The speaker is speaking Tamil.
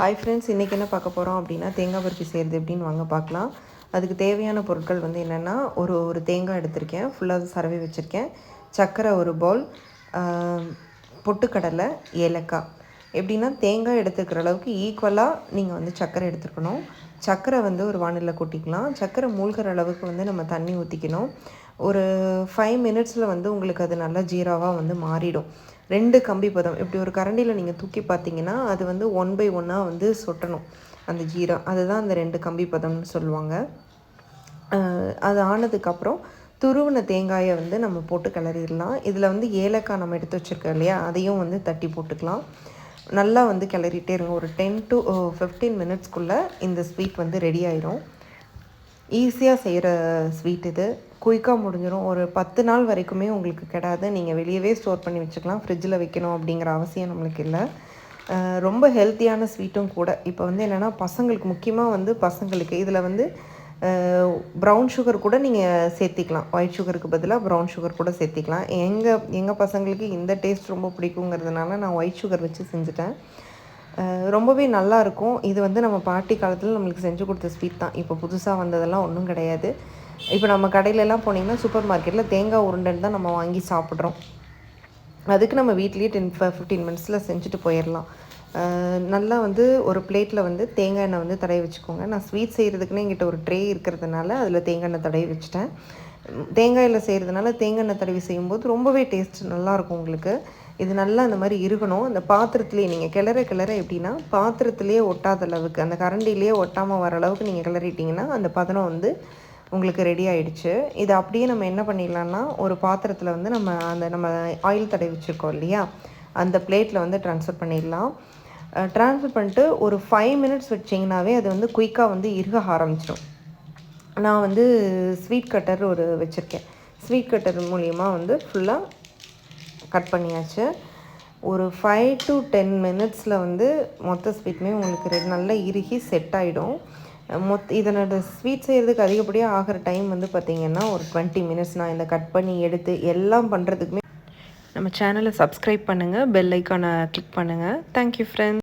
ஹாய் ஃப்ரெண்ட்ஸ் இன்றைக்கி என்ன பார்க்க போகிறோம் அப்படின்னா தேங்காய் பருப்பி செய்கிறது எப்படின்னு வாங்க பார்க்கலாம். அதுக்கு தேவையான பொருட்கள் வந்து என்னென்னா ஒரு ஒரு தேங்காய் எடுத்திருக்கேன். ஃபுல்லாக சரவி வச்சுருக்கேன். சர்க்கரை ஒரு பவுல் பொட்டுக்கடலை ஏலக்காய். எப்படின்னா தேங்காய் எடுத்துக்கிற அளவுக்கு ஈக்குவலாக நீங்கள் வந்து சர்க்கரை எடுத்துக்கணும் சர்க்கரை வந்து ஒரு வானிலை கொட்டிக்கலாம். சர்க்கரை மூழ்கிற அளவுக்கு வந்து நம்ம தண்ணி ஊற்றிக்கணும் ஒரு ஃபைவ் மினிட்ஸில் வந்து உங்களுக்கு அது நல்லா ஜீராவாக வந்து மாறிடும். ரெண்டு கம்பி பதம். இப்படி ஒரு கரண்டியில் நீங்கள் தூக்கி பார்த்தீங்கன்னா அது வந்து ஒன் பை ஒன்னாக வந்து சொட்டணும். அந்த ஜீரம். அதுதான் அந்த ரெண்டு கம்பி பதம்னு சொல்லுவாங்க. அது ஆனதுக்கப்புறம் துருவின தேங்காயை வந்து நம்ம போட்டு கிளறிடலாம். இதில் வந்து ஏலக்காய் நம்ம எடுத்து வச்சுருக்கோம் இல்லையா? அதையும் வந்து தட்டி போட்டுக்கலாம். நல்லா வந்து கிளறிட்டே இருங்க. ஒரு டென் டு ஃபிஃப்டீன் மினிட்ஸ்க்குள்ளே இந்த ஸ்வீட் வந்து ரெடி ஆயிரும். ஈஸியாக செய்கிற ஸ்வீட் இது. குயிக்காக முடிஞ்சிடும் ஒரு பத்து நாள் வரைக்குமே உங்களுக்கு கிடாது. நீங்கள் வெளியவே ஸ்டோர் பண்ணி வச்சுக்கலாம். ஃப்ரிட்ஜில் வைக்கணும் அப்படிங்கிற அவசியம் நம்மளுக்கு இல்லை. ரொம்ப ஹெல்த்தியான ஸ்வீட்டும் கூட. இப்போ வந்து என்னென்னா பசங்களுக்கு முக்கியமாக வந்து பசங்களுக்கு. இதில் வந்து ப்ரௌன் சுகர் கூட நீங்கள் சேர்த்திக்கலாம். ஒயிட் சுகருக்கு பதிலாக ப்ரௌன் சுகர் கூட சேர்த்திக்கலாம். எங்கள் எங்கள் பசங்களுக்கு இந்த டேஸ்ட் ரொம்ப பிடிக்குங்கிறதுனால நான் ஒயிட் சுகர் வச்சு செஞ்சுட்டேன். ரொம்பவே நல்லாயிருக்கும் இது வந்து நம்ம பாட்டி காலத்தில் நம்மளுக்கு செஞ்சு கொடுத்த ஸ்வீட் தான். இப்போ புதுசாக வந்ததெல்லாம் ஒன்றும் கிடையாது. இப்போ நம்ம கடையிலலாம் போனீங்கன்னா சூப்பர் மார்க்கெட்டில் தேங்காய் உருண்டைன்னு தான் நம்ம வாங்கி சாப்பிட்றோம். அதுக்கு நம்ம வீட்லேயே டென் ஃபிஃப்டீன் மினிட்ஸில் செஞ்சுட்டு போயிடலாம் நல்லா வந்து ஒரு பிளேட்டில் வந்து தேங்காய் எண்ணெய் வந்து தடவி வச்சுக்கோங்க. நான் ஸ்வீட் செய்கிறதுக்குன்னு எங்கிட்ட ஒரு ட்ரே இருக்கிறதுனால அதில் தேங்காய் எண்ணெய் தடவி வச்சுட்டேன். தேங்காயில் செய்கிறதுனால தேங்காய் எண்ணெய் தடவி செய்யும்போது ரொம்பவே டேஸ்ட் நல்லாயிருக்கும் உங்களுக்கு. இது நல்லா அந்த மாதிரி இருக்கணும். அந்த பாத்திரத்துலேயே நீங்கள் கிளற கிளற எப்படின்னா பாத்திரத்துலேயே ஒட்டாத அளவுக்கு அந்த கரண்டிலேயே ஒட்டாமல் வர அளவுக்கு நீங்கள் கிளறிட்டிங்கன்னா அந்த பதனம் வந்து உங்களுக்கு ரெடி ஆகிடுச்சு இதை அப்படியே நம்ம என்ன பண்ணிடலான்னா ஒரு பாத்திரத்தில் வந்து நம்ம அந்த நம்ம ஆயில் தடவி வச்சுருக்கோம் இல்லையா? அந்த பிளேட்டில் வந்து ட்ரான்ஸ்ஃபர் பண்ணிடலாம். ட்ரான்ஸ்ஃபர் பண்ணிட்டு ஒரு ஃபைவ் மினிட்ஸ் வச்சிங்கனாவே அது வந்து குயிக்காக வந்து இறுக ஆரம்பிச்சிடும். நான் வந்து ஸ்வீட் கட்டர் ஒரு வச்சுருக்கேன். ஸ்வீட் கட்டர் மூலியமாக வந்து ஃபுல்லாக கட் பண்ணியாச்சு. ஒரு ஃபைவ் டு டென் மினிட்ஸில் வந்து மொத்த ஸ்வீட்டுமே உங்களுக்கு நல்லா இறுகி செட் ஆகிடும் மொத் இதனோட ஸ்வீட் செய்கிறதுக்கு அதிகப்படியாக ஆகிற டைம் வந்து பார்த்திங்கன்னா ஒரு டுவெண்ட்டி மினிட்ஸ் நான் இந்த கட் பண்ணி எடுத்து எல்லாம் பண்ணுறதுக்குமே நம்ம சேனலை சப்ஸ்கிரைப் பண்ணுங்கள் பெல் ஐக்கானை கிளிக் பண்ணுங்கள் தேங்க்யூ ஃப்ரெண்ட்ஸ்